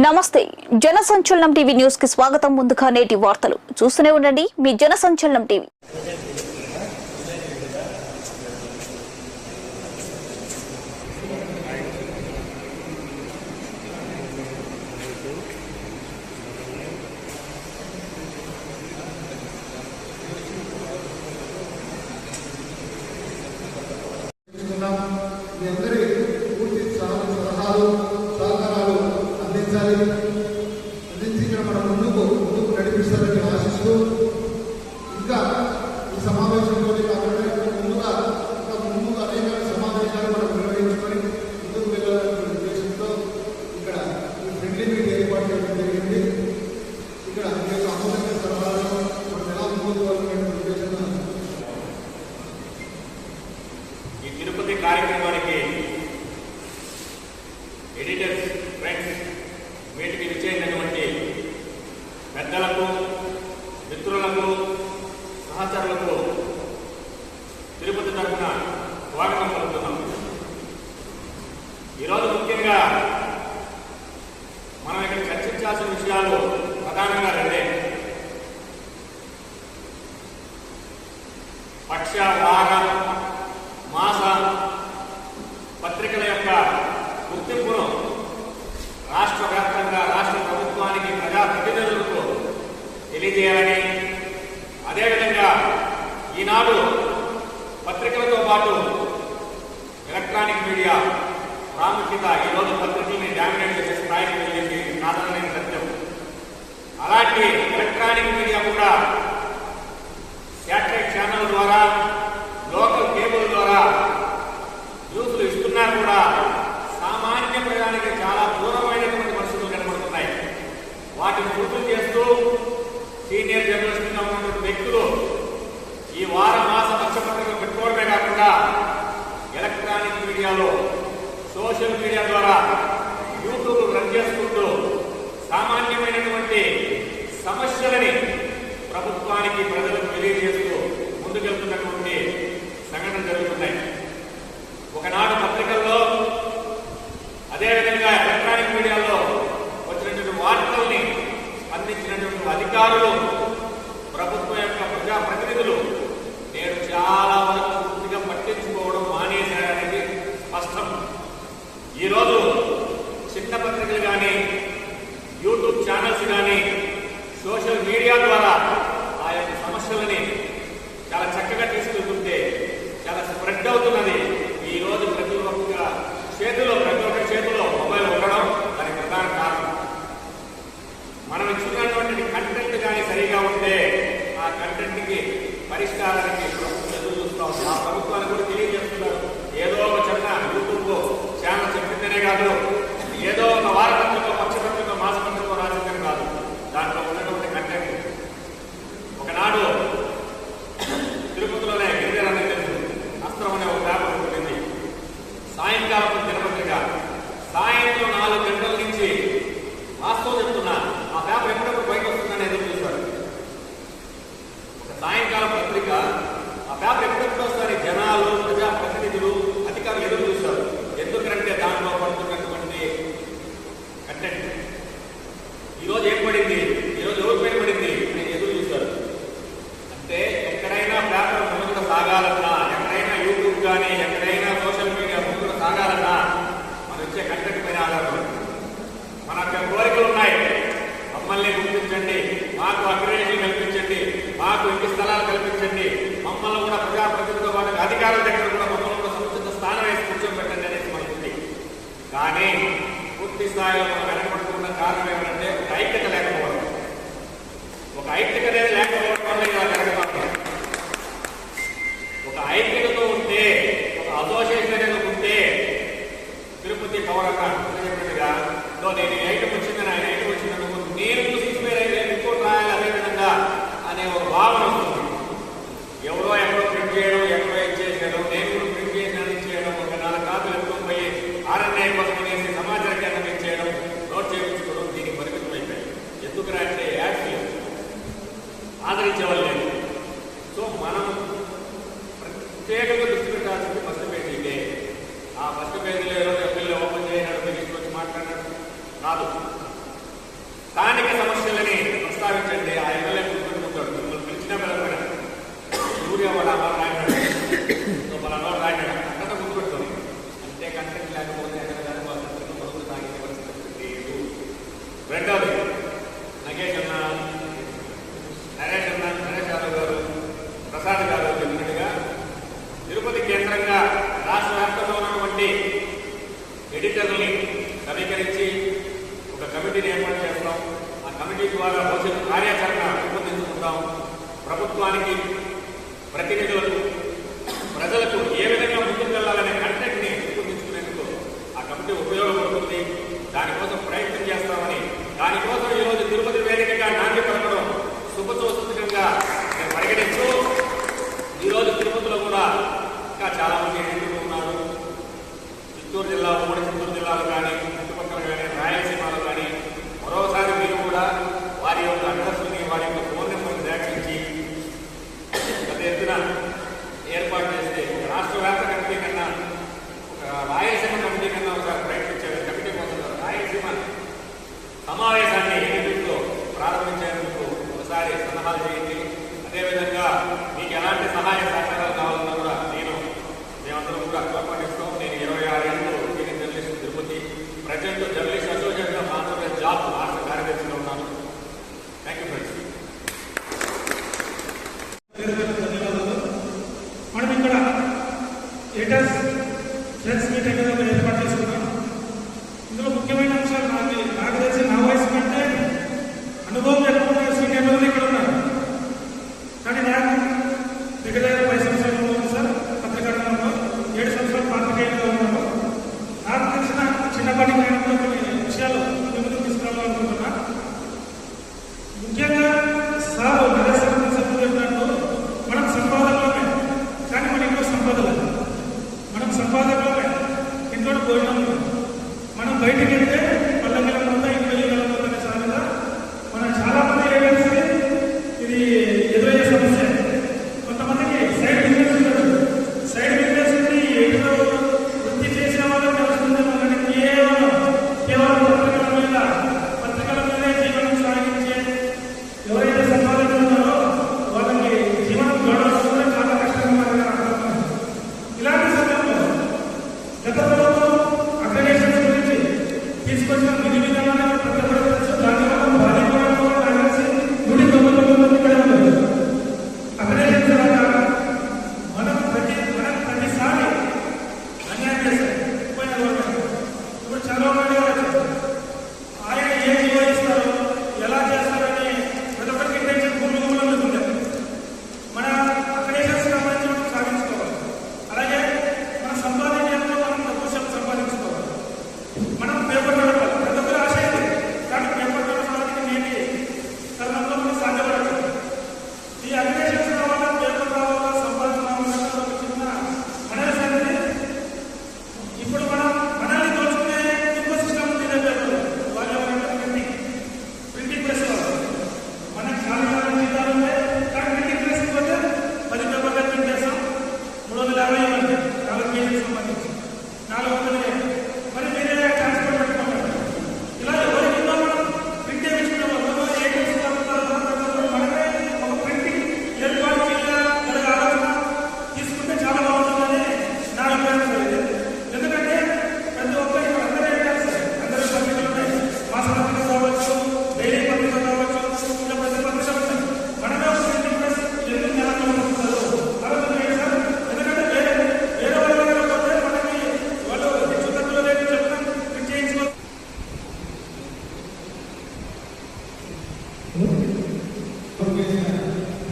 నమస్తే జనసంచలనం టీవీ న్యూస్కి స్వాగతం. ముందుగా నేటి వార్తలు. చూస్తూనే ఉండండి మీ జనసంచలనం టీవీ. పక్ష వార మాస పత్రికల యొక్క గుర్తింపును రాష్ట్ర వ్యాప్తంగా రాష్ట్ర ప్రభుత్వానికి ప్రజాప్రతినిధులకు తెలియజేయాలని అదేవిధంగా ఈనాడు పత్రికలతో పాటు సోషల్ మీడియా ద్వారా యూట్యూబ్ రన్ చేసుకుంటూ సామాన్యమైనటువంటి సమస్యలని ప్రభుత్వానికి ప్రజలకు తెలియజేస్తూ ముందుకెళ్తున్నటువంటి స్థాయిలో మనం వెనకబడుతున్న కారణం ఏమంటే ఒక ఐక్యత లేకపోవడం. ఒక ఐక్యత అనేది లేకపోవడం. స్థానిక సమస్యల. లీడర్స్ ఫ్రెండ్స్ మీటింగ్ అనేది ఒకటి ఏర్పాటు చేసుకున్నాం ఇందులో ముఖ్యమైన అంశాలు నాకు నాకు తెలిసి నా వయసు కంటే అనుభవం ఎక్కువ. ఎదురయ్యే సమస్య కొంతమందికి సైడ్ బిజినెస్ ఉంటారు సైడ్ బిజినెస్ ఉండి ఎన్నో వృత్తి చేసే వాళ్ళకి తెలుస్తుంది మనకి కేవలం కేవలం పత్రికల మీద పత్రికల మీద జీవనం సాగించే ఎవరైతే సంపాదించున్నారో వాళ్ళకి జీవనం గడవస్తుందని చాలా కష్టంగా ఇలాంటి సమయంలో గతంలో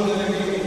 Hallelujah.